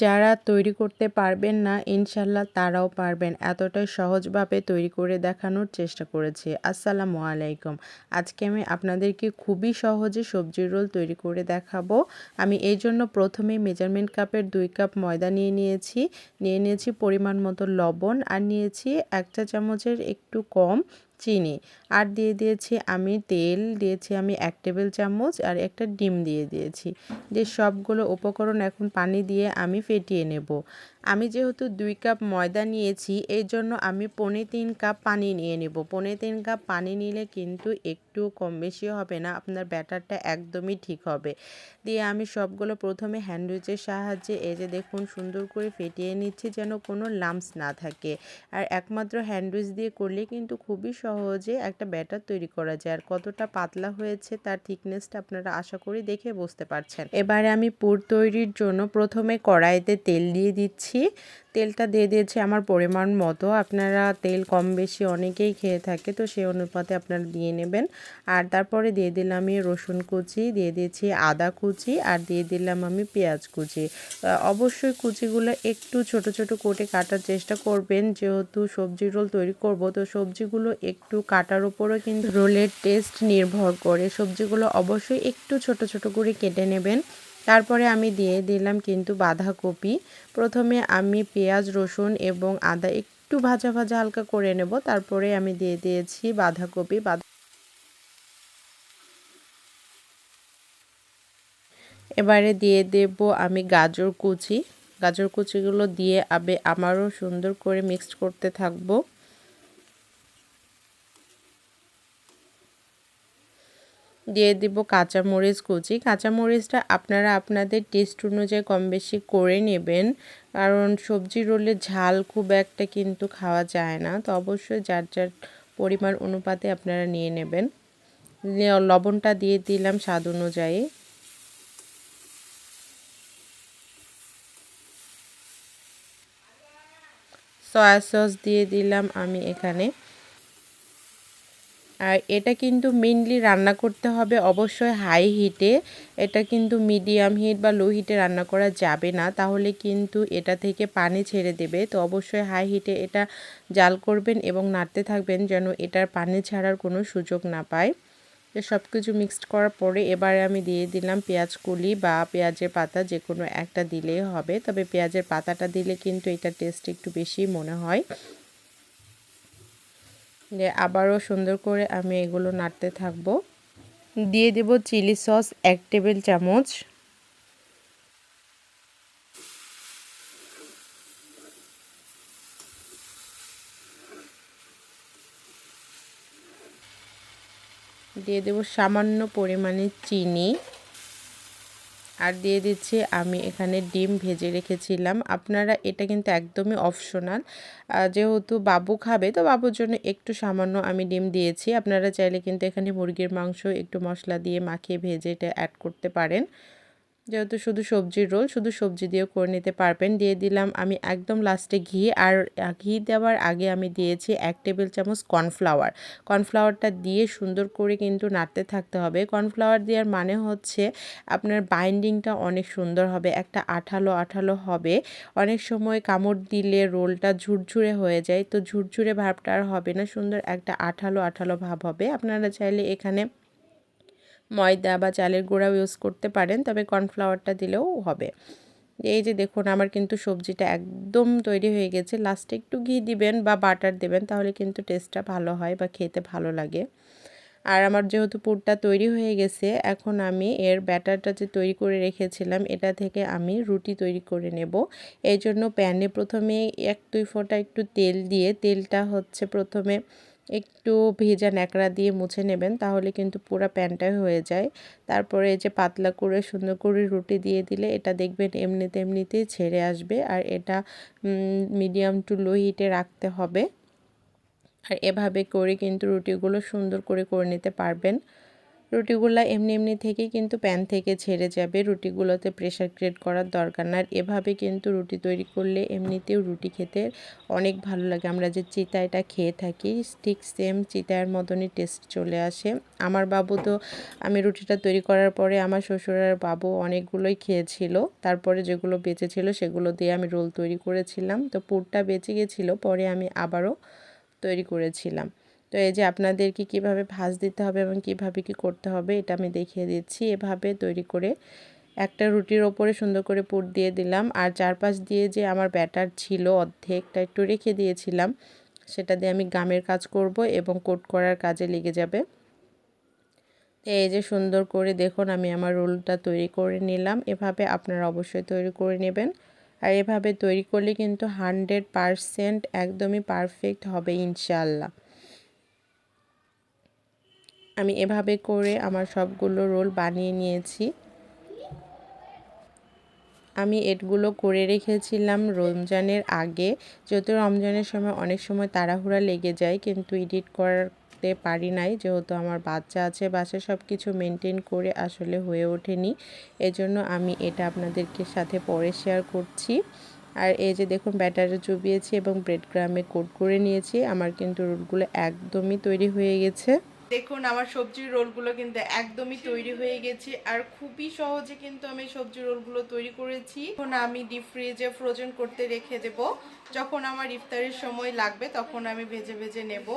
যারা তৈরি করতে পারবেন না, ইনশাল্লাহ তারাও পারবেন। এতটাই সহজভাবে তৈরি করে দেখানোর চেষ্টা করেছি। আসসালামু আলাইকুম। আজকে আমি আপনাদেরকে খুবই সহজে সবজির রোল তৈরি করে দেখাবো। আমি এই জন্য প্রথমে মেজারমেন্ট কাপের দুই কাপ ময়দা নিয়ে নিয়েছি। নিয়ে নিয়েছি পরিমাণ মতো লবণ আর নিয়েছি এক চা চামচের একটু কম চিনি। আর দিয়ে দিয়েছি আমি তেল, দিয়েছি আমি এক টেবিল চামচ আর একটা ডিম দিয়ে দিয়েছি। যে সবগুলো উপকরণ এখন পানি দিয়ে আমি ফেটিয়ে নেব। আমি যেহেতু দুই কাপ ময়দা নিয়েছি এই জন্য আমি পনে তিন কাপ পানি নিয়ে নেব। পনে তিন কাপ পানি নিলে কিন্তু একটু কম বেশি হবে না, আপনার ব্যাটারটা একদমই ঠিক হবে। দিয়ে আমি সবগুলো প্রথমে হ্যান্ডউইচের সাহায্যে এই যে দেখুন সুন্দর করে ফেটিয়ে নিচ্ছি যেন কোনো লামস না থাকে। আর একমাত্র হ্যান্ডউইচ দিয়ে করলে কিন্তু খুবই সহজে একটা ব্যাটার তৈরি করা যায়। আর কতটা পাতলা হয়েছে তার থিকনেসটা আপনারা আশা করি দেখে বুঝতে পারছেন। এবারে আমি পুর তৈরির জন্য প্রথমে কড়াইতে তেল দিয়ে দিচ্ছি। তেলটা দিয়ে দিয়েছি আমার পরিমাণ মতো। আপনারা তেল কম বেশি অনেকেই খেয়ে থাকে, তো সেই অনুপাতে আপনারা দিয়ে নেবেন। আর তারপরে দিয়ে দিলাম আমি রসুন কুচি, দিয়ে দিয়েছি আদা কুচি, আর দিয়ে দিলাম আমি পেঁয়াজ কুচি। অবশ্যই কুচিগুলো একটু ছোট ছোট কোটে কাটার চেষ্টা করবেন। যেহেতু সবজি রোল তৈরি করব, তো সবজিগুলো একটু কাটার উপরও কিন্তু রোলের টেস্ট নির্ভর করে। সবজিগুলো অবশ্যই একটু ছোট ছোট করে কেটে নেবেন। তারপরে আমি দিয়ে দিলাম কিন্তু বাঁধাকপি। প্রথমে আমি পেঁয়াজ, রসুন এবং আদা একটু ভাজা ভাজা হালকা করে নেব। তারপরে আমি দিয়ে দিয়েছি বাঁধাকপি। বাঁধা এবারে দিয়ে দেব আমি গাজর কুচি। গাজর কুচিগুলো দিয়ে আবে আমারও সুন্দর করে মিক্সড করতে থাকব। দিয়ে দিব কাঁচামরিচ কুচি। কাঁচামরিচটা আপনারা আপনাদের টেস্ট অনুযায়ী কম বেশি করে নেবেন। কারণ সবজি রোলে ঝাল খুব একটা কিন্তু খাওয়া যায় না। তো অবশ্যই যার যার পরিমাণ অনুপাতে আপনারা নিয়ে নেবেন। লবণটা দিয়ে দিলাম স্বাদ অনুযায়ী। সয়া সস দিয়ে দিলাম আমি এখানে। আর এটা কিন্তু মেনলি রান্না করতে হবে অবশ্যই হাই হিটে এটা কিন্তু মিডিয়াম হিট বা লো হিটে রান্না করা যাবে না। তাহলে কিন্তু এটা থেকে পানি ছেড়ে দেবে। তো অবশ্যই হাই হিটে এটা জাল করবেন এবং নাড়তে থাকবেন যেন এটার পানি ছাড়ার কোনো সুযোগ না পায়। সব কিছু মিক্সড করার পরে এবারে আমি দিয়ে দিলাম পেঁয়াজ কুলি বা পেঁয়াজের পাতা যে কোনো একটা দিলেই হবে। তবে পেঁয়াজের পাতাটা দিলে কিন্তু এটা টেস্ট একটু বেশি মনে হয়। আবারও সুন্দর করে আমি এগুলো নাড়তে থাকব। দিয়ে দেব চিলি সস এক টেবিল চামচ। দিয়ে দেব সামান্য পরিমাণে চিনি। আর দিয়ে দিচ্ছি, আমি এখানে ডিম ভেজে রেখেছিলাম। আপনারা, এটা কিন্তু একদমই অপশনাল যেহেতু বাবু খাবে, তো বাবুর জন্য একটু সামান্য আমি ডিম দিয়েছি। আপনারা চাইলে কিন্তু এখানে মুরগির মাংস একটু মশলা দিয়ে মাখিয়ে ভেজে এটা অ্যাড করতে পারেন। যেহেতু শুধু সবজির রোল, শুধু সবজি দিয়েও করে নিতে পারবেন। দিয়ে দিলাম আমি একদম লাস্টে ঘি আর ঘি দেওয়ার আগে আমি দিয়েছি এক টেবিল চামচ কর্নফ্লাওয়ার কর্নফ্লাওয়ারটা দিয়ে সুন্দর করে কিন্তু নাড়তে থাকতে হবে। কর্নফ্লাওয়ার দেওয়ার মানে হচ্ছে আপনার বাইন্ডিংটা অনেক সুন্দর হবে, একটা আঠালো আঠালো হবে। অনেক সময় কামড় দিলে রোলটা ঝুরঝুরে হয়ে যায়, তো ঝুরঝুরে ভাবটা আর হবে না, সুন্দর একটা আঠালো আঠালো ভাব হবে। আপনারা চাইলে এখানে ময়দা বা চালের গুঁড়াও ইউজ করতে পারেন, তবে কর্নফ্লাওয়ারটা দিলেও হবে। এই যে দেখুন, আমার কিন্তু সবজিটা একদম তৈরি হয়ে গেছে। লাস্টে একটু ঘি দিবেন বা বাটার দেবেন, তাহলে কিন্তু টেস্টটা ভালো হয় বা খেতে ভালো লাগে। আর আমার যেহেতু পুরটা তৈরি হয়ে গেছে, এখন আমি এর ব্যাটারটা যে তৈরি করে রেখেছিলাম, এটা থেকে আমি রুটি তৈরি করে নেব। এই জন্য প্যানে প্রথমে এক দুই ফোঁটা একটু তেল দিয়ে, তেলটা হচ্ছে প্রথমে একটু ভেজা ন্যাকড়া দিয়ে মুছে নেবেন, তাহলে কিন্তু পুরো প্যানটাই হয়ে যায়। তারপরে এই যে পাতলা করে, সুন্দর করে রুটি দিয়ে দিলে এটা দেখবেন এমনিতে এমনিতেই ছেড়ে আসবে আর এটা মিডিয়াম টু লো হিটে রাখতে হবে। আর এভাবে করে কিন্তু রুটিগুলো সুন্দর করে করে নিতে পারবেন। রুটিগুলো এমনি এমনি থেকেই কিন্তু প্যান থেকে ছেড়ে যাবে। রুটিগুলোতে প্রেশার ক্রিয়েট করার দরকার না। আর এভাবে কিন্তু রুটি তৈরি করলে এমনিতেও রুটি খেতে অনেক ভালো লাগে। আমরা যে চিতাইটা খেয়ে থাকি, ঠিক সেম চিতায়ের মতনই টেস্ট চলে আসে। আমার বাবু তো, আমি রুটিটা তৈরি করার পরে আমার শ্বশুর আর বাবু অনেকগুলোই খেয়েছিল। তারপরে যেগুলো বেঁচে ছিল সেগুলো দিয়ে আমি রোল তৈরি করেছিলাম। তো পুরটা বেঁচে গেছিল, পরে আমি আবারও তৈরি করেছিলাম। তো এই যে আপনাদেরকে কীভাবে ভাজ দিতে হবে এবং কীভাবে কি করতে হবে, এটা আমি দেখিয়ে দিচ্ছি। এভাবে তৈরি করে একটা রুটির ওপরে সুন্দর করে পুর দিয়ে দিলাম। আর চারপাশ দিয়ে যে আমার ব্যাটার ছিল অর্ধেকটা একটু রেখে দিয়েছিলাম, সেটা দিয়ে আমি গামের কাজ করব এবং কোট করার কাজে লেগে যাবে। তো এই যে সুন্দর করে দেখুন, আমি আমার রোলটা তৈরি করে নিলাম। এভাবে আপনারা অবশ্যই তৈরি করে নেবেন। আর এভাবে তৈরি করলে কিন্তু হানড্রেড পারসেন্ট একদমই পারফেক্ট হবে ইনশাল্লাহ আমি এভাবে করে আমার সবগুলো রোল বানিয়ে নিয়েছি। আমি এটগুলো করে রেখেছিলাম রমজানের আগে। যেহেতু রমজানের সময় অনেক সময় তাড়াহুড়া লেগে যায়, কিন্তু এডিট করতে পারি নাই। যেহেতু আমার বাচ্চা আছে বাসায় সব কিছু মেনটেন করে আসলে হয়ে ওঠেনি। এজন্য আমি এটা আপনাদেরকে সাথে পরে শেয়ার করছি। আর এই যে দেখুন ব্যাটারে চুবিয়েছি এবং ব্রেড গ্রামে কোট করে নিয়েছি। আমার কিন্তু রোলগুলো একদমই তৈরি হয়ে গেছে। দেখুন, আমার সবজির রোলগুলো কিন্তু একদমই তৈরি হয়ে গেছে। আর খুবই সহজে কিন্তু আমি সবজি রোলগুলো তৈরি করেছি। এখন আমি ডিপ ফ্রিজে ফ্রোজেন করতে রেখে দেব। যখন আমার ইফতারের সময় লাগবে, তখন আমি ভেজে ভেজে নেব।